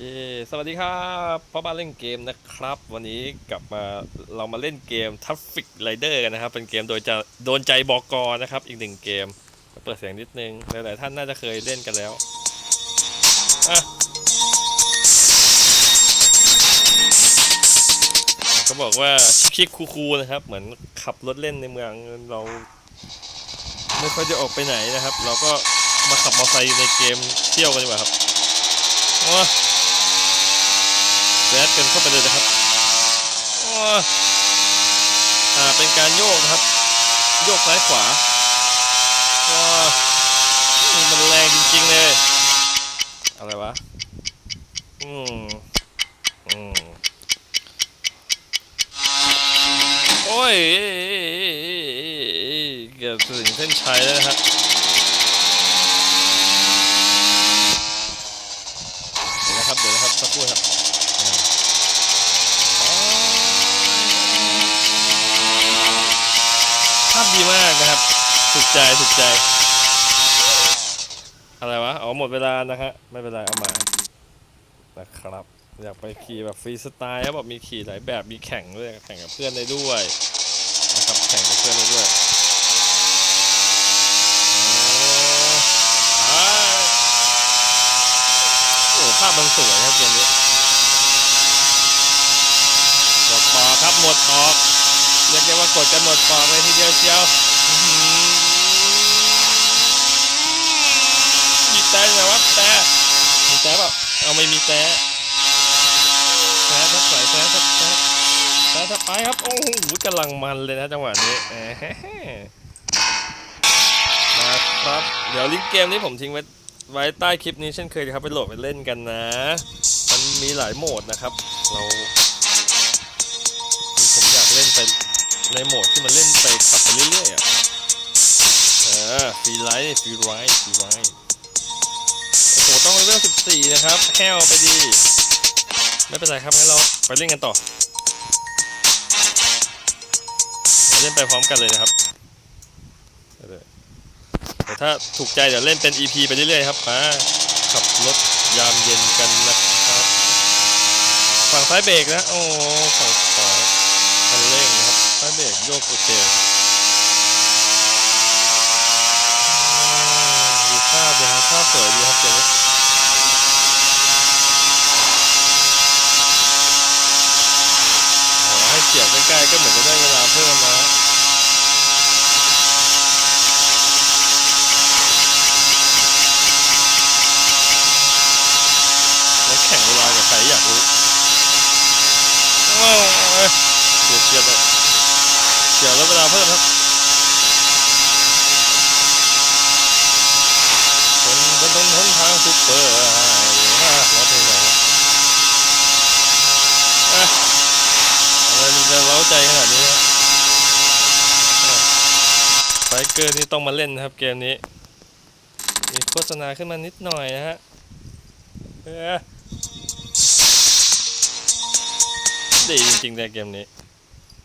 เย้สวัสดีครับพ่อบ้านเล่นเกมนะครับ วันนี้กลับมาเรามาเล่นเกม Traffic Rider กันนะครับ เป็นเกมโดยจะโดนใจบอกอนะครับ อีกหนึ่งเกม เปิดเสียงนิดนึง หลาย ๆ ท่านน่าจะเคยเล่นกันแล้วเขาบอกว่าชิคๆคูๆนะครับ เหมือนขับรถเล่นในเมืองเรา ไม่ค่อยจะออกไปไหนนะครับ เราก็มาขับมอเตอร์ไซค์ในเกมเที่ยวกันดีกว่าครับโอ้ แซดกันเข้าไปเลยนะครับอ้อ่าเป็นการโยกนะครับ โยกซ้ายขวาว้ามันแรงจริงๆเลย อะไรวะ อืมอืมโอ้ยเกือบถึงเส้นชัยแล้วนะครับ เดี๋ยวนะครับ เดี๋ยวนะครับสักครู่ครับอืมอ๋อภาพดีมากนะครับ ถู กใจถูกใจ อะไรวะอ๋อหมดเวลานะฮะ ไม่เป็นไรเอามานะครับ อยากไปขี่แบบฟรีสไตล์ครับบอกมีขี่หลายแบบมีแข่งด้วยแข่งกับเพื่อนได้ด้วยนะครับแข่งกับเพื่อนได้ด้วยโอ้ภาพมันสวยครับเกมนี้หมดปอกครับหมดปอกเรียกได้ว่ากดกันหมดปอกเลยทีเดียวเชียวอื้อหือมีแต่ไหนวะแต่มี แต่เปล่าเอาไม่มีแต่แต่ทับใส่แต่ทับแต่แต่ทับไปครับ โอ้โหกำลังมันเลยนะจังหวะนี้แหมนะครับ เดี๋ยวลิงก์เกมนี้ผมทิ้งไว้ไว้ใต้คลิปนี้เช่นเคยครับไปโหลดไปเล่นกันนะ มันมีหลายโหมดนะครับ เราผมอยากเล่นไปในโหมดที่มันเล่นไปขับไปเรื่อยๆอะเออฟรีไลท์ฟรีไรท์ฟรีไรท์ โอ้โหต้องเลเวล14 นะครับแฮวไปดี ไม่เป็นไรครับงั้นเราไปเล่นกันต่อเล่นไปพร้อมกันเลยนะครับแต่ถ้าถูกใจเดี๋ยวเล่นเป็น EP ไปเรื่อยๆครับมาขับรถยามเย็นกันนะครับ ฝั่งซ้ายเบรกนะ โอ้ฝั่งขวาคันเร่งนะครับซ้ายเบรกโยกโอเคดูภาพเลยครับภาพสวยดีครับเจ๋ง อ๋อให้เสียบใกล้ๆก็เหมือนจะได้เวลาเพิ่มมาแล้วแข่งเวลากับใครอยากรู้ว้าวเฉียดเฉียดเลยเฉียดแล้วเวลาเพิ่มครับบนบนบนหนทางซุปเปอร์ไฮฮ่าร้องเพลงไหนอะอะไรมันจะเล้า ใจขนาดนี้ไบเกอร์นี่ต้องมาเล่นนะครับเกมนี้ มีโฆษณาขึ้นมานิดหน่อยนะฮะเออดีจริงๆในเกมนี้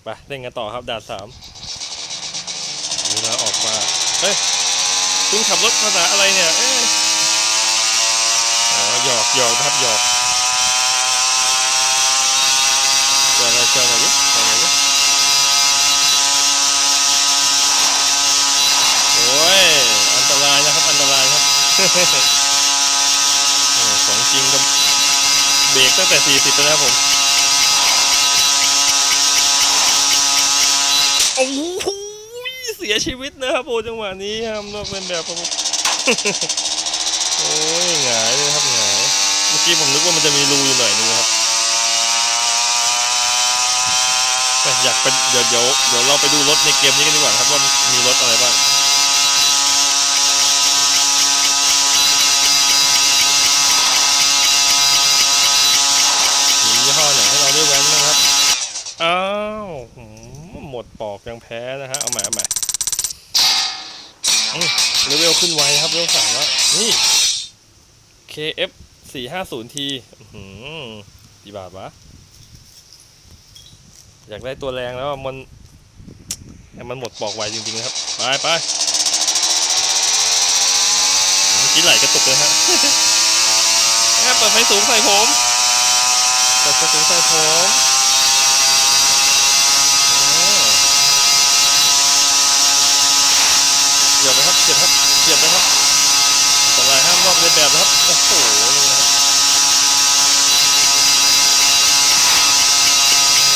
ไปเล่นกันต่อครับดานสามนี่แล้วออกมา เฮ้ยคุณขับรถภาษาอะไรเนี่ย เอ้ยอ๋อหยอกหยอกครับหยอกเจออะไรเจออะไรดิเจออะไรดิโอ้ย อันตรายนะครับ อันตรายครับ โอ้ ของจริงก็เบรกตั้งแต่ 40แล้วผม โอ้โหเสียชีวิตนะครับโอจังหวะนี้ครับนอกเป็นแบบผมโอ้ยหงายเลยครับหงายเมื่อกี้ผมนึกว่ามันจะมีรูอยู่หน่อยนึงครับแต่อยากไปเดี๋ยวเดี๋ยวเดี๋ยวเราไปดูรถในเกมนี้กันดีกว่าครับว่ามีรถอะไรบ้างมียี่ห้อไหนให้เราได้แว้นบ้างครับ อ้าวหืมหม ดปอกยังแพ้นะฮะ เอาใหม่เอาใหม่เลเวลขึ้นไวครับเลเวลสามแล้ว นี่ KF สี่ห้าศูนย์ทีกี่บาทวะ อยากได้ตัวแรงแล้วมัน มันหมดปอกไวจริงๆนะครับ ไปไปกี้ไหลกระตุกเลยฮะแค่เปิดไฟสูงใส่ผม เปิดไฟสูงใส่ผมอ่าเหยียบนะครับเหยียบครับเหยียบนะครับอันตรายห้ามรอบเลียนแบบนะครับ โอ้โห นี่นะครับ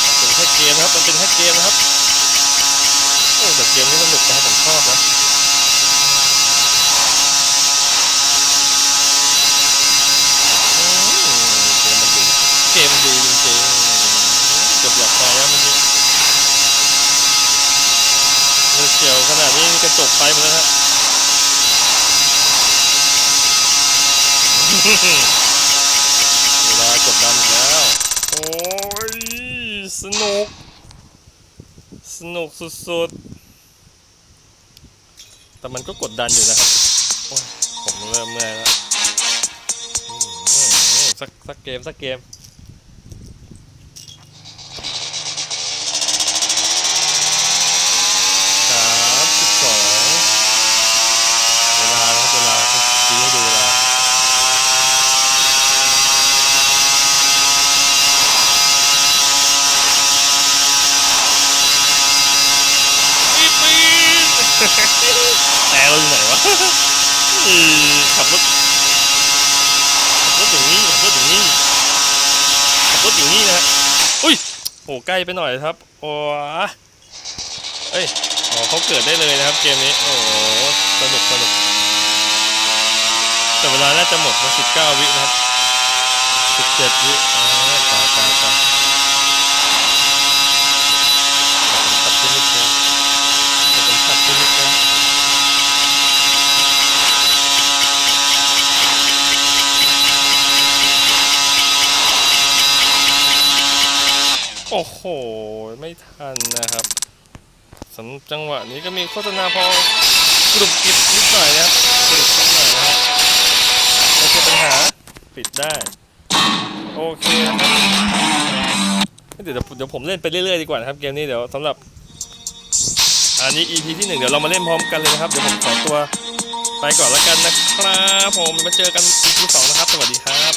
มันเป็นแค่เกมนะครับ มันเป็นแค่เกมนะครับ โอ้แต่เกมนี้สนุกนะครับผมชอบนะอืมเกมมันดีเกมมันดีจริงๆเกือบหลับตายแล้วเมันนี้เลือดเฉียวขนาดนี้กระจกไปหมดแล้วฮะเวลากดดันอีกแล้ว โอ้ย สนุกส นุกสุดๆ แต่มันก็กดดันอยู่นะครับ ผมเริ่มเมื่อยแล้ว สักสักเกม สักเกม สามสิบสองเวลาครับเวลาครับชี้ให้ดูเวลา ปี๊ดปี๊ด แต่ เราอยู่ไหนวะอืมขับรถขับรถอย่างนี้ขับรถอย่างนี้ขับรถอย่างนี้นะอุ้ยโอ้ใกล้ไปหน่อยครับโอ้เอ้ยอ๋อเขาเกิดได้เลยนะครับเกมนี้โอ้สนุกสนุกแต่เวลาน่าจะหมดมาสิบเก้าวินะครับสิบเจ็ดวิอ๋อตายตายตายตัดที่นิดเดียวผมตัดที่นิดเดียว โอ้โห ไม่ทันนะครับสำหรับจังหวะนี้ก็มีโฆษณาพอกรุบกริบนิดหน่อยนะครับกรุบนิดหน่อยนะครับไม่ใช่ปัญหาปิดได้ โอเคนะครับเดี๋ยวเดี๋ยวผมเล่นไปเรื่อยๆดีกว่านะครับเกมนี้เดี๋ยวสำหรับอันนี้ EP ที่หนึ่งเดี๋ยวเรามาเล่นพร้อมกันเลยนะครับ เดี๋ยวผมขอตัวไปก่อนแล้วกันนะครับผมมาเจอกัน EP สองนะครับ สวัสดีครับ